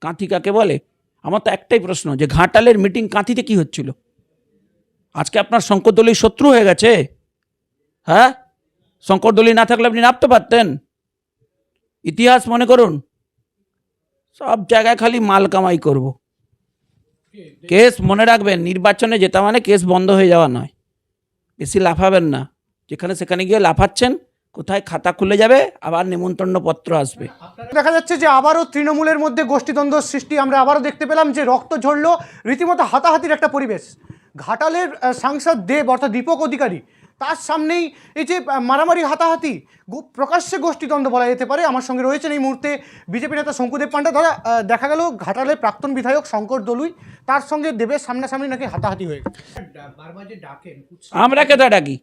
কাঁথি কাকে বলে? আমার তো একটাই প্রশ্ন যে ঘাটালের মিটিং কাঁথিতে কি হচ্ছিল? আজকে আপনার শঙ্করদলী শত্রু হয়ে গেছে। হ্যাঁ? শঙ্করদলী না থাকলে আপনি নামতে পারতেন। ইতিহাস মনে করুন। সব জায়গায় খালি মাল কামাই করব। কেস মনে রাখবেন, নির্বাচনে যেটা মানে কেস বন্ধ হয়ে যাওয়া নয়। বেশি লাফাবেন না। যেখানে সেখানে গিয়ে লাফাচ্ছেন কোথায় খাতা খুলে যাবে, আবার নিমন্ত্রণ পত্র আসবে। দেখা যাচ্ছে যে আবারও তৃণমূলের মধ্যে গোষ্ঠীদ্বন্দ্ব সৃষ্টি। আমরা আবারও দেখতে পেলাম যে রক্ত ঝরল, রীতিমতো হাতাহাতির একটা পরিবেশ। ঘাটালের সাংসদ দেব, অর্থাৎ দীপক অধিকারী তার সামনেই এই যে মারামারি হাতাহাতি গো- প্রকাশ্যে গোষ্ঠীদ্বন্দ্ব বলা যেতে পারে। আমার সঙ্গে রয়েছেন এই মুহূর্তে বিজেপি নেতা শঙ্কুদেব পান্ডা। দাদা দেখা গেল ঘাটালের প্রাক্তন বিধায়ক শঙ্কর দলুই তার সঙ্গে দেবের সামনাসামনি নাকি হাতাহাতি হয়ে আমরা কেতা ডাকি?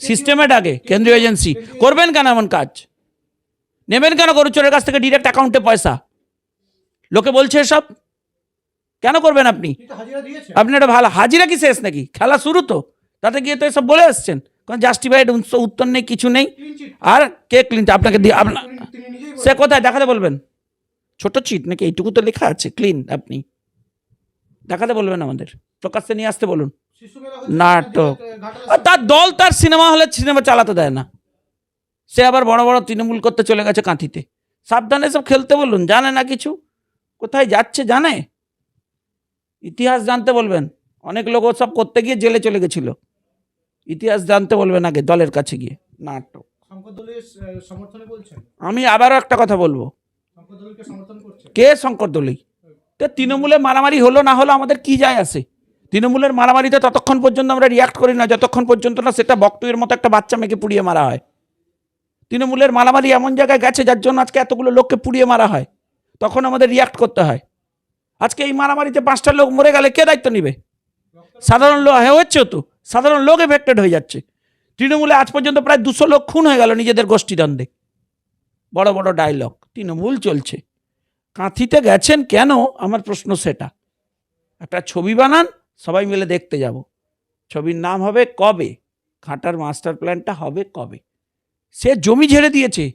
সিস্টেমে ডাকে কেন্দ্রীয় এজেন্সি। করবেন কেন এমন কাজ? নেবেন কেন গরুচোরের কাছ থেকে ডিরেক্ট অ্যাকাউন্টে পয়সা? লোকে বলছে এসব? কেন করবেন আপনি? আপনি একটা ভালো হাজিরা কি শেষ নাকি? খেলা শুরু তো। তাতে গিয়ে তো এসব বলে এসছেন। কোনো জাস্টিফাইড উত্তর নেই কিছু নেই। আর কে ক্লিন আপনাকে দিয়ে আপনার সে কোথায়? দেখাতে বলবেন। ছোট চিট নাকি? এইটুকু তো লেখা আছে ক্লিন আপনি। দেখাতে বলবেন আমাদের। প্রকাশ্যে নিয়ে আসতে বলুন। নাটক। আর তার দল তার সিনেমা হলে সিনেমা চালাতে দেয় না। সে আবার বড় বড় তৃণমূল করতে চলে গেছে কাঁথিতে। সাবধানে সব খেলতে বলুন জানে না কিছু? কোথায় যাচ্ছে জানে? ইতিহাস জানতে বলবেন। অনেক লোক ও সব করতে গিয়ে জেলে চলে গেছিল। ইতিহাস জানতে বলবেন আগে দলের কাছে গিয়ে? নাটক। আমি আবারও একটা কথা বলব। কে শঙ্কর দলই? তো তৃণমূলে মারামারি হলো না হলো আমাদের কি যায় আসে তৃণমূলের মারামারিতে ততক্ষণ পর্যন্ত আমরা রিয়াক্ট করি না যতক্ষণ পর্যন্ত না সেটা বক্তব্যের মতো একটা বাচ্চা মেয়েকে পুড়িয়ে মারা হয়। তৃণমূলের মারামারি এমন জায়গায় গেছে যার জন্য আজকে এতগুলো লোককে পুড়িয়ে মারা হয়। তখন আমাদের রিয়াক্ট করতে হয়। আজকে এই মারামারিতে পাঁচটা লোক মরে গেলে কে দায়িত্ব নেবে? সাধারণ লোক হ্যাঁ হচ্ছে তো। সাধারণ লোক এফেক্টেড হয়ে যাচ্ছে। তৃণমূলে আজ পর্যন্ত প্রায় দুশো লোক খুন হয়ে গেল নিজেদের গোষ্ঠীদ্বন্দ্বে। বড় বড় ডায়লগ তৃণমূল চলছে। কাঁথিতে গেছেন কেন? আমার প্রশ্ন সেটা। একটা ছবি বানান, সবাই মিলে দেখতে যাব। ছবির নাম হবে কবে? ঘাটার মাস্টার প্ল্যানটা হবে কবে? সে জমি ঝেড়ে দিয়েছে।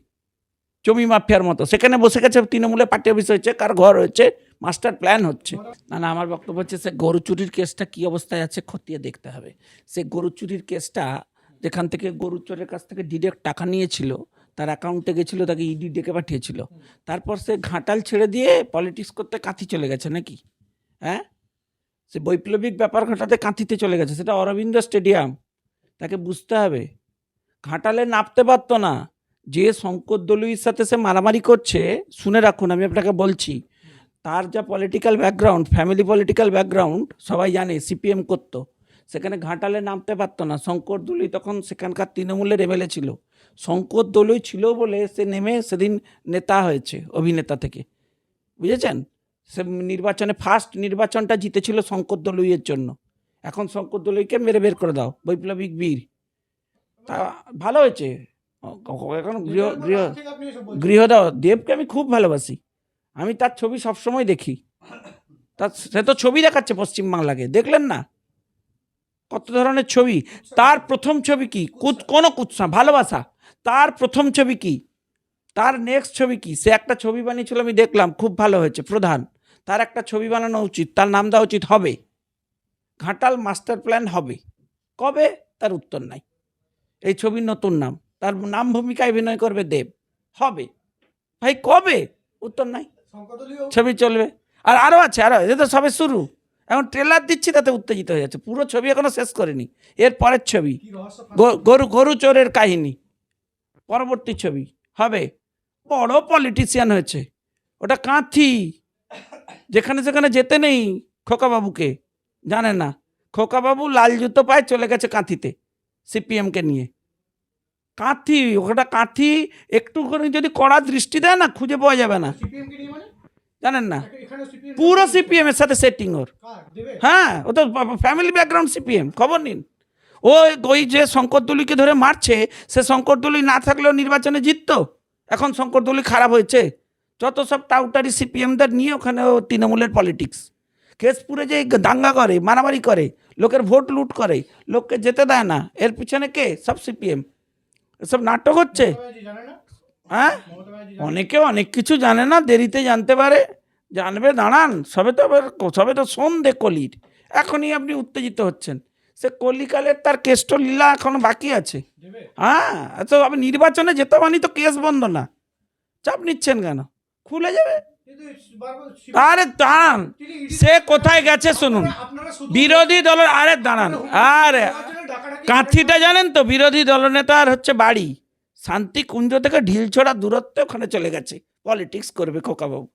জমি মাফিয়ার মতো। সেখানে বসে গেছে তৃণমূলে পার্টি অফিস হয়েছে, কার ঘর হয়েছে, মাস্টার প্ল্যান হচ্ছে। না না, আমার বক্তব্য হচ্ছে সে গরু চুরির কেসটা কী অবস্থায় আছে খতিয়ে দেখতে হবে। সে গরু চুরির কেসটা যেখান থেকে গরু চোরের কাছ থেকে ডিরেক্ট টাকা নিয়েছিল, তার অ্যাকাউন্টে গেছিল, তাকে ইডি ডেকে পাঠিয়েছিল। তারপর সে ঘাটাল ছেড়ে দিয়ে পলিটিক্স করতে কাঁথি চলে গেছে নাকি? হ্যাঁ? সে বৈপ্লবিক ব্যাপার ঘটাতে কাঁথিতে চলে গেছে। সেটা অরবিন্দ স্টেডিয়াম। তাকে বুঝতে হবে। ঘাটালে নাপতে পারতো না। যে শঙ্কর দলুইর সাথে সে মারামারি করছে, শুনে রাখুন, আমি আপনাকে বলছি, তার যা political background family political background সবাই জানে সিপিএম করতো। সেখানে ঘাটালে নামতে পারতো না। শঙ্কর দলুই তখন সেখানকার তৃণমূলের এমএলএ ছিল। শঙ্কর দলুই ছিল বলে সে নেমে সেদিন নেতা হয়েছে, অভিনেতা থেকে। বুঝেছেন? সে নির্বাচনে ফার্স্ট নির্বাচনটা জিতেছিল শঙ্কর দলুইয়ের জন্য। এখন শঙ্কর দলুইকে মেরে বের করে দাও, বৈপ্লবিক বীর। তা, ভালো হয়েছে। এখন গৃহ গৃহ গৃহদাও দেবকে আমি খুব ভালোবাসি। আমি তার ছবি সবসময় দেখি। তার সে তো ছবি দেখাচ্ছে পশ্চিমবাংলাকে দেখলেন না? কত ধরনের ছবি? তার প্রথম ছবি কি? কুত কোনো কুৎসা ভালোবাসা। তার প্রথম ছবি কি? তার নেক্সট ছবি কি? সে একটা ছবি বানিয়েছিল আমি দেখলাম খুব ভালো হয়েছে প্রধান। তার একটা ছবি বানানো উচিত তার নাম দেওয়া উচিত হবে। ঘাটাল মাস্টার প্ল্যান হবে। কবে? তার উত্তর নাই। এই ছবির নতুন নাম। তার নাম ভূমিকায় অভিনয় করবে দেব। হবে। ভাই কবে? উত্তর নাই। ছবি চলবে। আর আরও আছে আরও এটা তো সবে শুরু। এখন ট্রেলার দিচ্ছি তাতে উত্তেজিত হয়ে যাচ্ছে। পুরো ছবি এখনও শেষ করেনি। এর পরের ছবি। গরু গরু চোরের কাহিনী। পরবর্তী ছবি। হবে। বড় পলিটিশিয়ান হয়েছে। ওটা কাঁথি। যেখানে সেখানে যেতে নেই খোকাবাবুকে। জানে না। খোকাবাবু লাল জুতো পায়ে চলে গেছে কাঁথিতে। সিপিএমকে নিয়ে। কাঁথি ওটা কাঁথি একটু করে যদি কড়া দৃষ্টি দেয় না খুঁজে পাওয়া যাবে না। জানেন না? পুরো সিপিএম এর সাথে সেটিং ওর। হ্যাঁ ও তো ফ্যামিলি ব্যাকগ্রাউন্ড সিপিএম খবর নিন। ও ওই যে শঙ্করদুলিকে ধরে মারছে সে শঙ্করদুলি না থাকলেও নির্বাচনে জিততো। এখন শঙ্করদুলি খারাপ হয়েছে। যত সব টাউটারি সিপিএমদের নিয়ে ওখানে ও তৃণমূলের পলিটিক্স কেশপুরে যে দাঙ্গা করে মারামারি করে লোকের ভোট লুট করে লোককে যেতে দেয় না এর পিছনে কে? সব সিপিএম। এসব নাটক হচ্ছে? হ্যাঁ? অনেকে অনেক কিছু জানে না দেরিতে জানতে পারে। জানবে দাঁড়ান সবে তো সবে তো সন্ধে কলির। এখনই আপনি উত্তেজিত হচ্ছেন। সে কলিকালের তার কেষ্ট লীলা এখনও বাকি আছে। হ্যাঁ তো আপনি নির্বাচনে যেতে মানি তো কেস বন্ধ না। চাপ নিচ্ছেন কেন? খুলে যাবে। আরে দাঁড়ান সে কোথায় গেছে শুনুন। বিরোধী দলের আরে দাঁড়ান আরে কাঁথিটা জানেন তো? বিরোধী দলনেতার হচ্ছে বাড়ি। শান্তি কুঞ্জ থেকে ঢিলছড়া দূরত্বে ওখানে চলে গেছে। পলিটিক্স করবে খোকাবাবু।